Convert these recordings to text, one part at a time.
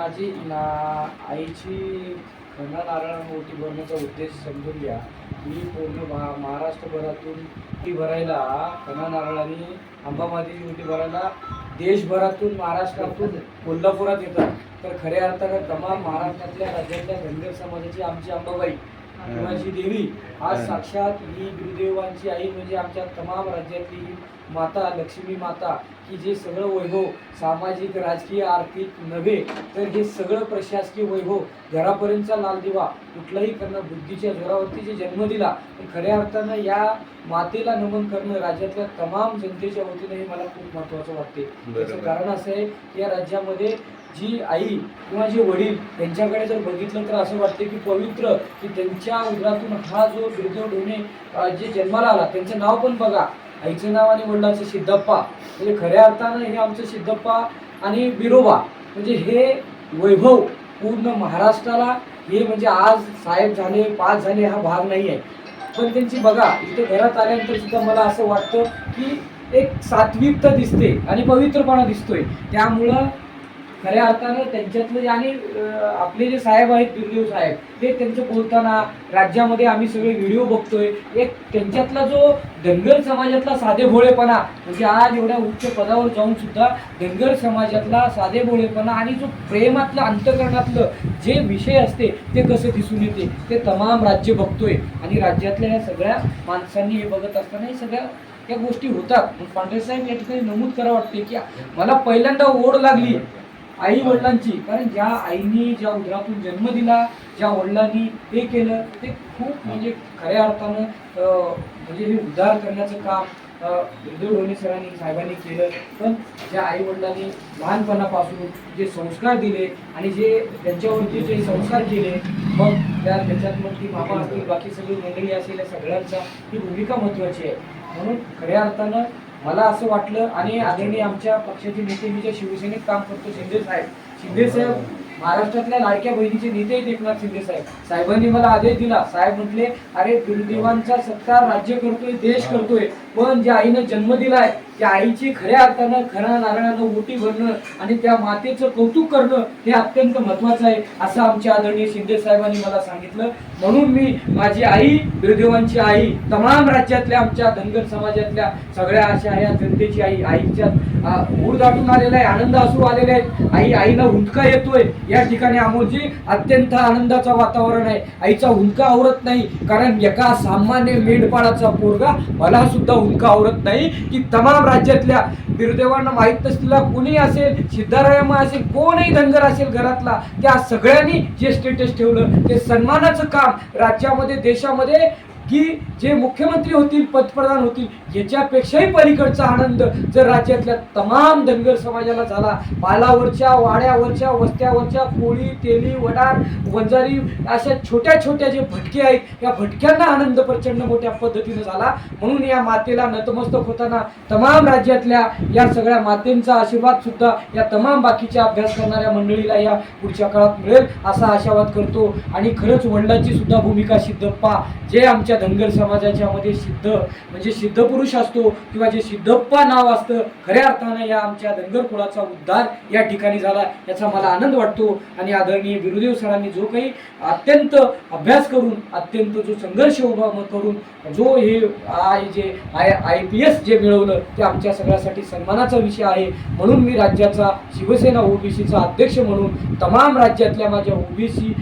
माझी ना आईची खना नारळ ओटी भरण्याचा उद्देश समजून घ्या. मी पूर्ण महा महाराष्ट्रभरातून ओटी भरायला खना नारळ आणि अंबामातीची ओटी भरायला देशभरातून महाराष्ट्रातून कोल्हापुरात येतात. तर खऱ्या अर्थानं तमाम महाराष्ट्रातल्या राज्यातल्या धनगर समाजाची आमची अंबाबाई किंवा जी देवी आज साक्षात ही गुरुदेवांची आई म्हणजे आमच्या तमाम राज्यातली माता लक्ष्मी माता की जे सगळं वैभव सामाजिक राजकीय आर्थिक नव्हे तर हे सगळं प्रशासकीय वैभव घरापर्यंतचा लाल दिवा कुठलाही करणं बुद्धीच्या जोरावरती जे जन्म दिला खऱ्या अर्थानं या मातेला नमन करणं राज्यातल्या तमाम जनतेच्या वतीनं हे मला खूप महत्त्वाचं वाटते त्याचं. कारण असं आहे की या राज्यामध्ये जी आई किंवा जे वडील त्यांच्याकडे जर बघितलं तर असं वाटते की पवित्र की त्यांच्या उदरातून हा जो बिरदेव ढोणे जे जन्माला आला त्यांचं नाव पण बघा आईचे नाव आणि वडिलांचे सिद्धप्पा म्हणजे खऱ्या अर्थानं हे आमचं सिद्धप्पा आणि बिरोबा. म्हणजे हे वैभव पूर्ण महाराष्ट्राला हे म्हणजे आज साहेब झाले पाच झाले हा भाग नाही आहे पण त्यांची बघा इथे घरात आल्यानंतर सुद्धा मला असं वाटतं की एक सात्विकता दिसते आणि पवित्रपणा दिसतोय. त्यामुळं खऱ्या अर्थानं त्यांच्यातलं जे आणि आपले जे साहेब आहेत बिरदेव साहेब ते त्यांचं बोलताना राज्यामध्ये आम्ही सगळे व्हिडिओ बघतोय. एक त्यांच्यातला जो धनगर समाजातला साधेभोळेपणा म्हणजे आज एवढ्या उच्च पदावर जाऊन सुद्धा धनगर समाजातला साधेभोळेपणा आणि जो प्रेमातलं अंतकरणातलं जे विषय असते ते कसं दिसून येते ते तमाम राज्य बघतोय. आणि राज्यातल्या या सगळ्या माणसांनी हे बघत असताना हे सगळ्या या गोष्टी होतात. मग पांढरे साहेब या ठिकाणी नमूद करा वाटते की मला पहिल्यांदा ओढ लागली. आई वडिलांची. कारण ज्या आईनी ज्या उदरातून जन्म दिला ज्या वडिलांनी हे केलं ते खूप म्हणजे खऱ्या अर्थानं म्हणजे हे उद्धार करण्याचं काम अं, उद्धव ढोणे सरांनी साहेबांनी केलं. पण ज्या आई वडिलांनी लहानपणापासून जे संस्कार दिले आणि जे त्यांच्यावरती जे संस्कार केले मग त्या त्याच्यात मग ती मामा असतील बाकी सगळी मंडळी असेल या सगळ्यांचा ही भूमिका महत्त्वाची आहे. म्हणून खऱ्या अर्थानं मला असं वाटलं आणि आदरणीय आमच्या पक्षाचे नेते मी ज्या शिवसेनेत काम करतो शिंदे साहेब. शिंदे साहेब महाराष्ट्रातल्या लाडक्या बहिणीचे नेते आहेत एकनाथ शिंदे साहेब. साहेबांनी मला आदेश दिला. साहेब म्हटले अरे गुरुदेवांचा सत्कार राज्य करतोय देश करतोय. पण ज्या आईनं जन्म दिलाय त्या आईची खऱ्या अर्थानं खऱ्या नारळानं ओटी भरणं आणि त्या मातेचं कौतुक करणं हे अत्यंत महत्वाचं आहे असं आमच्या आदरणीय शिंदे साहेबांनी मला सांगितलं. म्हणून मी माझी आई गुरुदेवांची आई तमाम राज्यातल्या आमच्या धनगर समाजातल्या सगळ्या अशा या जनतेची आई आईच्या अं, ऊर दाटून आलेला आहे आनंद असू आलेले आहेत. आई आईला हुंदका येतोय. या ठिकाणी अमोलजी अत्यंत आनंदाचं वातावरण आहे. आईचा हुंदका आवरत नाही कारण एका सामान्य मेंढपाळाचा पोरगा मला सुद्धा हुंदका आवरत नाही की तमाम राज्यातल्या दुर्दैवांना माहीत नसलेला कोणी असेल सिद्धारायमा असेल कोणही धनगर असेल घरातला त्या सगळ्यांनी जे स्टेटस ठेवलं ते सन्मानाचं काम राज्यामध्ये देशामध्ये की जे मुख्यमंत्री होतील पंतप्रधान होतील याच्यापेक्षाही पलीकडचा आनंद जर राज्यातल्या तमाम धनगर समाजाला झाला पालावरच्या वाड्यावरच्या वस्त्यावरच्या पोळी तेली वडार वंजारी अशा छोट्या छोट्या जे भटके आहेत या भटक्यांना आनंद प्रचंड मोठ्या पद्धतीने झाला. म्हणून या मातेला नतमस्तक होताना तमाम राज्यातल्या या सगळ्या मातेंचा आशीर्वाद सुद्धा या तमाम बाकीच्या अभ्यास करणाऱ्या मंडळीला या पुढच्या काळात मिळेल असा आशावाद करतो. आणि खरंच वडिलांची सुद्धा भूमिका सिद्धप्पा जे आमच्या धनगर समाजाच्या मध्ये सिद्ध म्हणजे सिद्ध पुरुष असतो किंवा जे सिद्धप्पा नाव असतं खऱ्या अर्थानं या आमच्या धनगर कुळाचा उद्धार या ठिकाणी झाला याचा मला आनंद वाटतो. आणि आदरणीय गुरुदेव सरांनी जो काही अत्यंत अभ्यास करून अत्यंत जो संघर्ष उभा करून जो हे आय जे आय आय पी एस जे मिळवलं ते आमच्या सगळ्यासाठी सन्मानाचा विषय आहे. म्हणून मी राज्याचा शिवसेना ओबीसीचा अध्यक्ष म्हणून तमाम राज्यातल्या माझ्या ओबीसी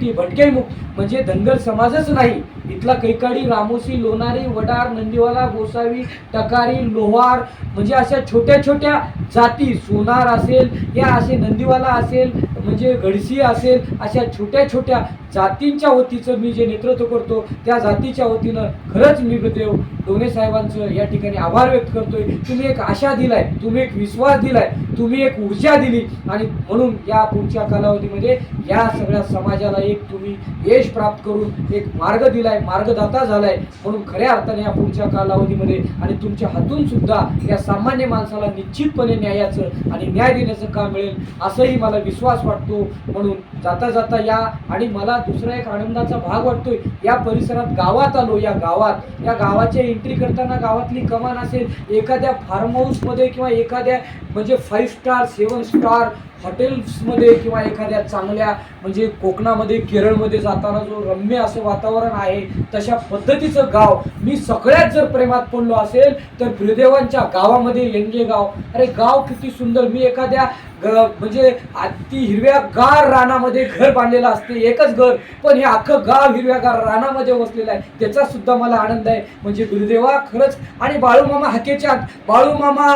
टी भटकेमुख म्हणजे धनगर समाजच नाही इथला कैकाडी रामोसी लोणारी वडार नंदीवाला गोसावी टकारी लोहार म्हणजे अशा छोट्या छोट्या जाती. सोनार असेल या असे नंदीवाला असेल म्हणजे गडसी असेल अशा छोट्या छोट्या जातींच्या वतीचं मी जे नेतृत्व करतो त्या जातीच्या वतीनं खरंच मी देव डोणे साहेबांचं या ठिकाणी आभार व्यक्त करतोय. तुम्ही एक आशा दिलाय तुम्ही एक विश्वास दिलाय तुम्ही एक ऊर्जा दिली आणि म्हणून या पुढच्या कालावधीमध्ये या सगळ्या समाजाला एक तुम्ही यश प्राप्त करून एक मार्ग दिलाय. मार्गदाता झालाय. म्हणून खऱ्या अर्थाने या पुढच्या कालावधीमध्ये आणि तुमच्या हातून सुद्धा या सामान्य माणसाला निश्चितपणे न्यायाचं आणि न्याय देण्याचं काम मिळेल असंही मला विश्वास वाटतो. म्हणून जाता जाता या आणि मला दुसरा एक आनंदाचा भाग वाटतोय या परिसरात गावात आलो या गावात. या गावाच्या एंट्री करताना गावातली कमान असेल एखाद्या फार्म हाऊसमध्ये किंवा एखाद्या म्हणजे फाईव्ह स्टार सेवन स्टार हॉटेल्समध्ये किंवा एखाद्या चांगल्या म्हणजे कोकणामध्ये केरळमध्ये जाताना जो रम्य असं वातावरण आहे तशा पद्धतीचं गाव मी सगळ्यात जर प्रेमात पडलो असेल तर बिरदेवांच्या गावामध्ये येंगे गाव. अरे गाव किती सुंदर. मी एखाद्या ग म्हणजे अति हिरव्या गार रानामध्ये घर बांधलेलं असते एकच घर पण हे अख्खं गाव हिरव्यागार रानामध्ये वसलेलं आहे. त्याचा सुद्धा मला आनंद आहे. म्हणजे गुरुदेवा खरंच आणि बाळूमामा हाकेच्या बाळूमामा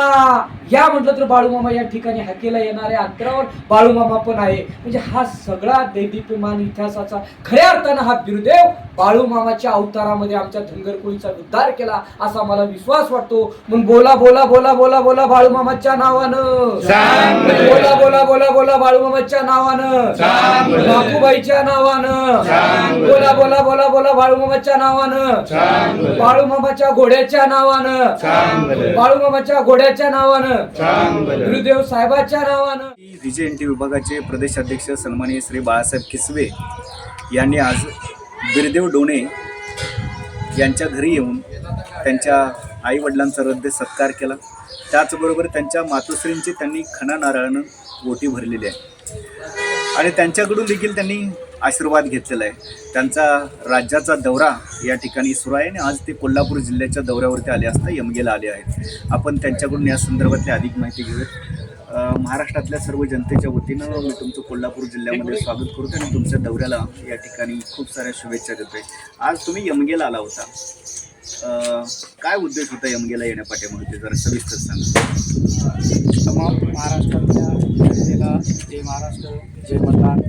या म्हटलं तर बाळूमामा या ठिकाणी हाकेला येणाऱ्या अंतरावर बाळूमामा पण आहे म्हणजे हा सगळा दैदीप्यमान इतिहासाचा खऱ्या अर्थानं हा बिरुदेव बाळूमामाच्या अवतारामध्ये आमच्या धनगर कोळीचा उद्धार केला असा मला विश्वास वाटतो मग बोला बोला बोला बोला बोला बाळूमामाच्या नावानं. बोला बोला बोला बोला बाळूमामाच्या नावानं. बापूबाईच्या नावानं. बोला बोला बोला बोला बाळूमामाच्या नावानं. बाळूमामाच्या घोड्याच्या नावानं. बाळूमामाच्या घोड्याच्या नावानं. गुरुदेव साहेबाच्या नावानं विजय एन टी विभागाचे प्रदेशाध्यक्ष सन्माननीय श्री बाळासाहेब किसवे यांनी आज बिरदेव डोणे यांच्या घरी येऊन त्यांच्या आईवडिलांचा रद्द सत्कार केला. त्याचबरोबर त्यांच्या मातोश्रींची त्यांनी खणा नारळानं ओटी भरलेली आहे. आणि त्यांच्याकडून देखील त्यांनी आशीर्वाद घेतलेला आहे. त्यांचा राज्याचा दौरा या ठिकाणी सुरू आहे आणि आज ते कोल्हापूर जिल्ह्याच्या दौऱ्यावरती आले असता यमगेला आले आहेत. आपण त्यांच्याकडून या संदर्भातली अधिक माहिती घेऊयात. महाराष्ट्रातल्या सर्व जनतेच्या वतीनं मी तुमचं कोल्हापूर जिल्ह्यामध्ये स्वागत करतो आणि तुमच्या दौऱ्याला या ठिकाणी खूप साऱ्या शुभेच्छा देतोय. आज तुम्ही यमगेला आला होता. काय उद्देश होता यमगेला येण्यापाठीमागे ते जरा सविस्तर सांगा. तमाम महाराष्ट्रातल्या जनतेला जय महाराष्ट्र जय मतदान.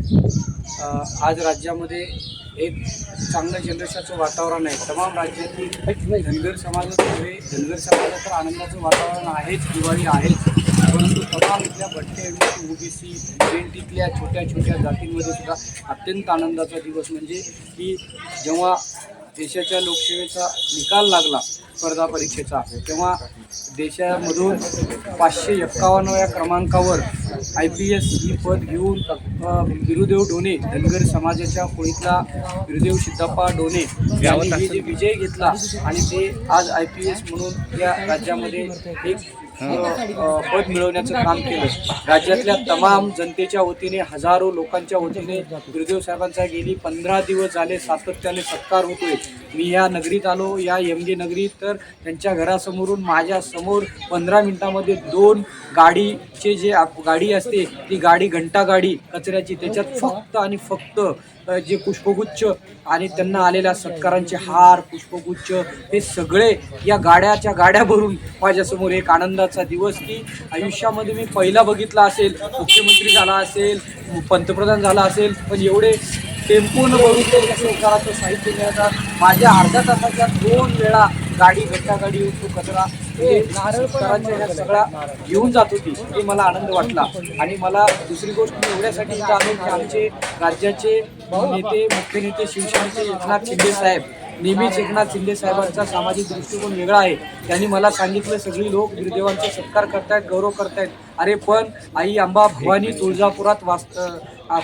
आज राज्यामध्ये एक चांगलं जनरेशनचं वातावरण आहे. तमाम राज्यातील धनगर समाजात नव्हे धनगर समाजात तर आनंदाचं वातावरण आहेच दिवाळी आहेच. परंतु तमाम इथल्या भट्टे ओबीसी इथल्या छोट्या छोट्या जातींमध्ये सुद्धा अत्यंत आनंदाचा दिवस म्हणजे की जेव्हा देशाच्या लोकसेवेचा निकाल लागला स्पर्धा परीक्षेचा तेव्हा देशामधून पाचशे एक्कावन्नव्या क्रमांकावर आय पी एस ही पद घेऊन अ, बिरुदेव डोने धनगर समाजाच्या कोळीतला बिरुदेव सिद्धप्पा डोने यांनी जे विजय घेतला आणि ते आज आय पी एस म्हणून या राज्यामध्ये एक पद मिळवण्याचं काम केलं. राज्यातल्या तमाम जनतेच्या वतीने हजारो लोकांच्या वतीने गुरुदेव साहेबांचा गेली पंधरा दिवस झाले सातत्याने सत्कार होतोय. मी या नगरीत आलो या यमगे नगरीत तर त्यांच्या घरासमोरून माझ्यासमोर पंधरा मिनिटामध्ये दोन गाडीचे जे आप- गाडी असते ती गाडी घंटा गाडी कचऱ्याची त्याच्यात फक्त आणि फक्त जे पुष्पगुच्छ आणि त्यांना आलेल्या सत्कारांचे हार पुष्पगुच्छ हे सगळे या गाड्याच्या गाड्या भरून माझ्यासमोर एक आनंदाचा दिवस की आयुष्यामध्ये मी पहिला बघितला असेल मुख्यमंत्री झाला असेल पंतप्रधान झाला असेल पण एवढे टेम्पोनं भरून ते सत्काराचं साहित्य मिळतात माझ्या अर्ध्या तासाच्या दोन वेळा गाडी घट्टा गाडी येऊन तो कचरा म्हणजे सत्काराच्या ह्या सगळा घेऊन जात होती हे मला आनंद वाटला. आणि मला दुसरी गोष्ट मी एवढ्यासाठी की आमचे राज्याचे नेते मुख्य नेते शिवसेनेचे एकनाथ शिंदे साहेब. नेहमीच एकनाथ शिंदे साहेबांचा सामाजिक दृष्टिकोन वेगळा आहे. त्यांनी मला सांगितलं सगळी लोक गुरुदेवांचा सत्कार करतायत गौरव करतायत. अरे पण आई अंबा भवानी तुळजापुरात वास्त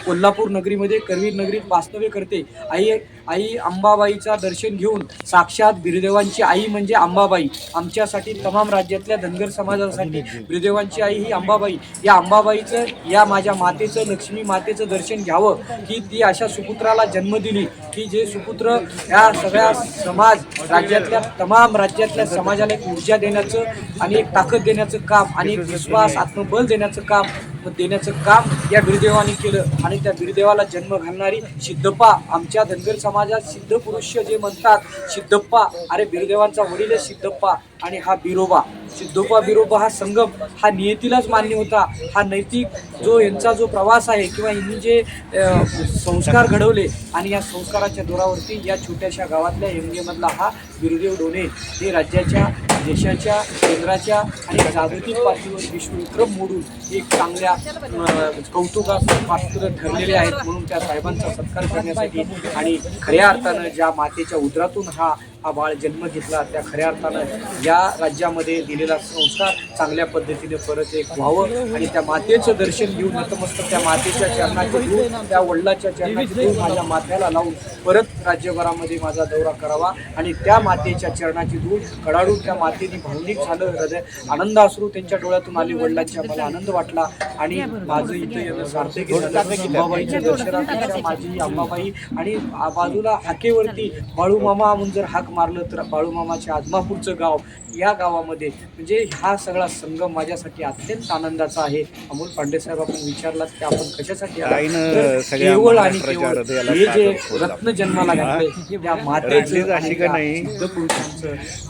कोल्हापूर नगरीमध्ये करवीर नगरीत वास्तव्य करते. आई आई अंबाबाईचा दर्शन घेऊन साक्षात बिरदेवांची आई म्हणजे अंबाबाई आमच्यासाठी तमाम राज्यातल्या धनगर समाजासाठी बिरदेवांची आई ही अंबाबाई या अंबाबाईचं या माझ्या मातेचं लक्ष्मी मातेचं दर्शन घ्यावं की ती अशा सुपुत्राला जन्म दिली की जे सुपुत्र या सगळ्या समाज राज्यातल्या तमाम राज्यातल्या समाजाला एक ऊर्जा देण्याचं आणि एक ताकद देण्याचं काम आणि एक विश्वास आत्मबल देण्याचं काम देण्याचं काम या गुरुदेवाने केलं. आणि त्या बिरदेवाला जन्म घालणारी सिद्धप्पा आमच्या धनगर समाजात सिद्ध पुरुष जे म्हणतात सिद्धप्पा अरे बिरदेवांचा वडील आहे सिद्धप्पा आणि हा बिरोबा. सिद्धोबा बिरोबा हा संगम हा नियतीलाच मान्य होता. हा नैतिक जो यांचा जो प्रवास आहे किंवा यांनी जे संस्कार घडवले आणि या संस्काराच्या दोरावरती या छोट्याशा गावातल्या एमगेमधला हा बिरुदेव डोने हे राज्याच्या देशाच्या केंद्राच्या आणि जागतिक पातळीवर विश्वविक्रम मोडून एक चांगल्या कौतुकास पात्र ठरलेले आहेत म्हणून त्या साहेबांचा सत्कार करण्यासाठी आणि खऱ्या अर्थानं ज्या मातेच्या उदरातून हा हा बाळ जन्म घेतला त्या खऱ्या अर्थानं या राज्यामध्ये दिलेला संस्कार चांगल्या पद्धतीने परत एक व्हावं आणि त्या मातेचं दर्शन घेऊन नतमस्तक त्या मातेच्या चरणाचे धूळ त्या वडिलाच्या चरणाचे धूळ माझ्या माथ्याला लावून परत राज्यभरामध्ये माझा दौरा करावा आणि त्या मातेच्या चरणाची धूळ कडाडून त्या मातेने भावनिक झालं हृदय आनंद अश्रू त्यांच्या डोळ्यातून आली वडिलांच्या मला आनंद वाटला आणि माझं इथं येणं सार्थक अंबाबाईच्या दर्शनापेक्षा माझी अंबाबाई आणि बाजूला हाकेवरती बाळूमामा म्हणून जर हाक मारलं तर बाळूमामाच्या आदमापूरचं गाव या गावामध्ये. म्हणजे हा सगळा संगम माझ्यासाठी अत्यंत आनंदाचा आहे. अमोल पांडे साहेब आपण विचारलात की आपण कशासाठी केवळ आणि केवळ हे जे. रत्न जन्माला घातले मातेचं आणि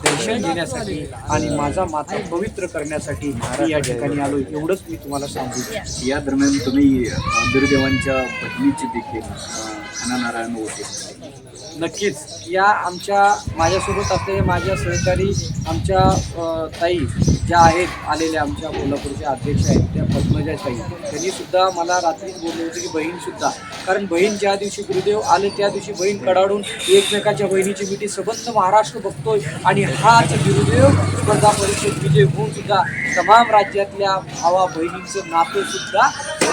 दर्शन घेण्यासाठी आणि माझा माता पवित्र करण्यासाठी मी या ठिकाणी आलो एवढंच मी तुम्हाला सांगू या दरम्यान तुम्ही अ, बिरदेवांच्या बहिणीची देखील नारायण होते नक्कीच. या आमच्या माझ्यासोबत असलेल्या माझ्या सहकारी आमच्या ताई ज्या आहेत आलेल्या आमच्या कोल्हापूरच्या अध्यक्ष आहेत त्या पद्मजा ताई त्यांनी सुद्धा मला रात्रीच बोलले होते की बहीणसुद्धा कारण बहीण ज्या दिवशी गुरुदेव आले त्या दिवशी बहीण कडाडून एकमेकाच्या बहिणीची मिठी सबंध महाराष्ट्र बघतोय आणि हाच गुरुदेव स्पर्धा परिषद विजय होऊन सुद्धा तमाम राज्यातल्या भावा बहिणींचं नातं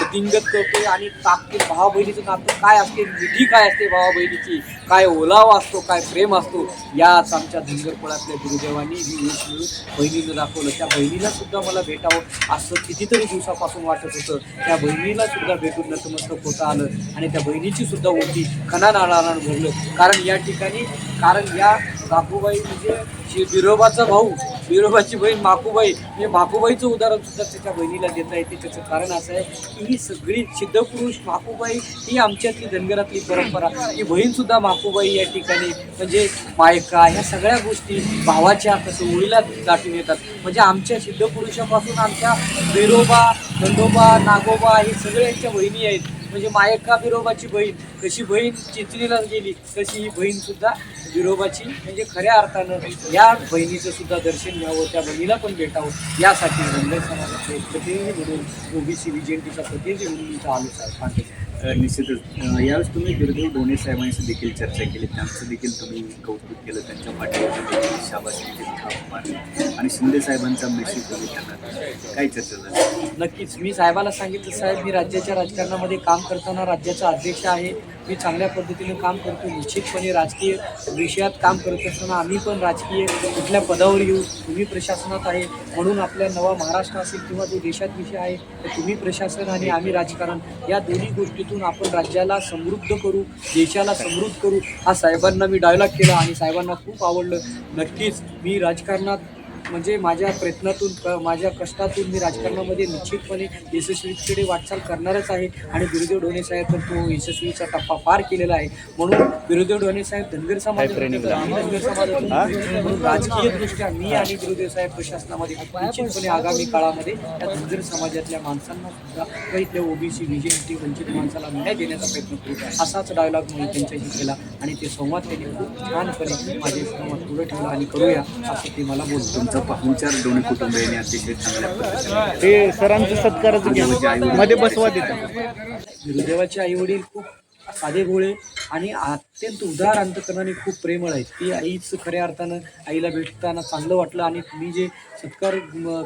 सुद्धा करते करतोय आणि ताकद भावा बहिणीचं नातं काय असते? विधी काय असते भावा बहिणीची काय ओलावा असतो? काय प्रेम असतो? याच आमच्या धनगरपळातल्या गुरुदेवांनी ही यश मिळून बहिणीनं दाखवलं. त्या बहिणीला सुद्धा मला भेटावं असं कितीतरी दिवसापासून वाटत होतं. त्या बहिणीला सुद्धा भेटून नतमस्तक होता आलं आणि त्या बहिणीची सुद्धा ओटी खना नाळानं भरलं कारण या ठिकाणी कारण या बापूबाई म्हणजे शि- बिरोबाचा भाऊ विरोबाची बहीण माकूबाई. म्हणजे माकूबाईचं उदाहरण सुद्धा त्याच्या बहिणीला देता येते. त्याचं कारण असं आहे की ही सगळी सिद्धपुरुष माकूबाई ही आमच्यातली धनगरातली परंपरा. ही बहीण सुद्धा माकूबाई या ठिकाणी म्हणजे मायका ह्या सगळ्या गोष्टी भावाच्या कसं ओळीला दाटून येतात. म्हणजे आमच्या सिद्धपुरुषापासून आमच्या विरोबा खंडोबा नागोबा हे सगळ्यांच्या बहिणी आहेत. म्हणजे मायका बिरोबाची बहीण कशी बहीण चित्रीला गेली तशी ही बहीण सुद्धा बिरोबाची म्हणजे खऱ्या अर्थानं या बहिणीचं सुद्धा दर्शन घ्यावं त्या बहिणीला पण भेटावं यासाठी रंगल समाजाचे प्रतिनिधी म्हणून ओबीसी विजेंटीचा प्रतिनिधी म्हणून आलो साहेब. पांडे निश्चितच. यावेळेस तुम्ही दुर्दैव डोणे साहेबांशी देखील चर्चा केली. त्यांचं देखील तुम्ही कौतुक केलं. त्यांच्या पाठीवर देखील थाप मारली आणि शिंदे साहेबांचा मेसेज तुम्ही त्यांना काय चर्चा झाली? नक्कीच. मी साहेबाला सांगितलं साहेब मी राज्याच्या राजकारणामध्ये काम करताना राज्याचा अध्यक्ष आहे. मी चांगल्या पद्धतीने काम करतो निश्चितपणे राजकीय विषयात काम करत असताना आम्ही पण राजकीय कुठल्या पदावर येऊ तुम्ही प्रशासनात आहे म्हणून आपल्या नवा महाराष्ट्र असेल किंवा जो देशात विषय आहे तर तुम्ही प्रशासन आणि आम्ही राजकारण या दोन्ही गोष्टीतून आपण राज्याला समृद्ध करू देशाला समृद्ध करू. हा साहेबांना मी डायलॉग केला आणि साहेबांना खूप आवडलं. नक्कीच मी राजकारणात म्हणजे माझ्या प्रयत्नातून क माझ्या कष्टातून मी राजकारणामध्ये निश्चितपणे यशस्वीकडे वाटचाल करणारच आहे. आणि गुरुदेव ढोणे साहेब तर तो यशस्वीचा टप्पा पार केलेला आहे. म्हणून गुरुदेव ढोणे साहेब धनगर समाज धनगर समाजातून म्हणून राजकीय दृष्ट्या मी आणि गुरुदेव साहेब प्रशासनामध्ये निश्चितपणे आगामी काळामध्ये त्या धनगर समाजातल्या माणसांना सुद्धा किंवा इथल्या ओबीसी विजयी वंचित माणसाला न्याय देण्याचा प्रयत्न करू असाच डायलॉग मी त्यांच्याशी केला आणि ते संवाद त्यांनी खूप छानपणे माझे संवाद पुढे ठेवला आणि करूया असं ते मला बोलतो तुमचा पाहुणचार कुटुंबियांनी अतिशय चांगल्या पद्धतीने ते सरांचं सत्काराचं घ्या मध्ये बसवा गुरुदेवाचे आई वडील खूप साधे भोळे आणि अत्यंत उदार अंतकरणाने खूप प्रेमळ आहेत. ती आईच खऱ्या अर्थानं आईला भेटताना चांगलं वाटलं आणि मी जे सत्कार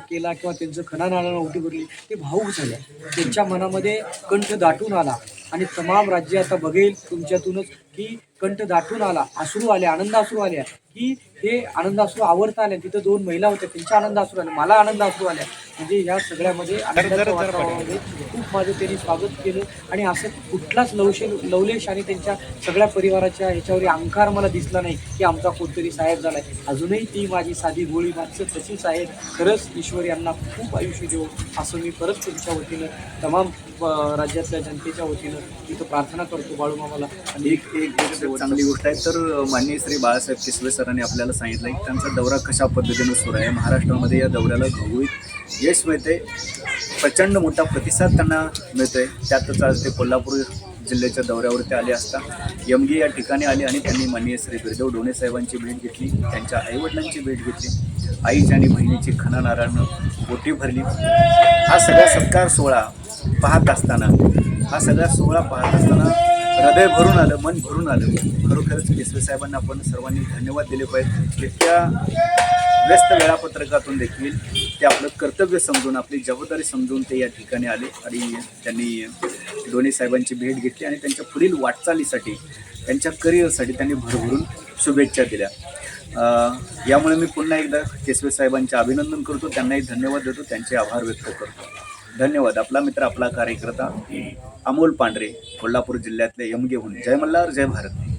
केला किंवा त्यांचं खना नाणाला उठी भरली ते भाऊक झाल्या त्यांच्या मनामध्ये कंठ दाटून आला आणि तमाम राज्य आता बघेल तुमच्यातूनच की कंठ दाटून आला अश्रू आले आनंद अश्रू आल्या की हे आनंद असू आवडता आल्या तिथं दोन महिला होत्या त्यांच्या आनंद असू आले मला आनंद असू आल्या म्हणजे ह्या सगळ्यामध्ये आनंदाच्या वातावरणामध्ये खूप माझं त्यांनी स्वागत केलं. आणि असं कुठलाच लवशे लवलेश आणि त्यांच्या सगळ्या परिवाराच्या ह्याच्यावर अंकार मला दिसला नाही की आमचा कोणतरी साहेब झालाय. अजूनही ती माझी साधी गोळी माणसं तशीच आहेत खरंच ईश्वर यांना खूप आयुष्य देऊ असं मी परत तुमच्या वतीनं तमाम राज्यातल्या जनतेच्या वतीनं तिथं प्रार्थना करतो बाळूमामाला आणि एक एक गोष्ट चांगली गोष्ट आहे. तर माननीय श्री बाळासाहेब किसवे सरांनी आपल्याला सांगितलं की त्यांचा दौरा कशा पद्धतीनं सुरू आहे? महाराष्ट्रामध्ये या दौऱ्याला घवघवीत यश मिळते प्रचंड मोठा प्रतिसाद त्यांना मिळतो आहे त्यातच आज ते कोल्हापूर जिल्ह्याच्या दौऱ्यावरती आले असता यमगी या ठिकाणी आले आणि त्यांनी माननीय श्री बिरदेव डोणे साहेबांची भेट घेतली त्यांच्या आईवडिलांची भेट घेतली आईची आणि बहिणीची खना नारायणनं बोटी भरली. हा सगळा सत्कार सोहळा पाहत असताना हा सगळा सोहळा पाहत असताना हृदय भरून आलं मन भरून आलं. खरोखरच केसरी साहेबांना आपण सर्वांनी धन्यवाद दिले पाहिजे इतक्या व्यस्त वेळापत्रकातून देखील ते आपलं कर्तव्य समजून आपली जबाबदारी समजून ते या ठिकाणी आले आणि त्यांनी दोन्ही साहेबांची भेट घेतली आणि त्यांच्या पुढील वाटचालीसाठी त्यांच्या करिअरसाठी त्यांनी भरभरून शुभेच्छा दिल्या. यामुळे मी पुन्हा एकदा केसवे साहेबांचे अभिनंदन करतो. त्यांनाही धन्यवाद देतो. त्यांचे आभार व्यक्त करतो. धन्यवाद. आपला मित्र आपला कार्यकर्ता अमोल पांढरे कोल्हापूर जिल्ह्यातले यमगेहून. जय मल्हार जय भारत.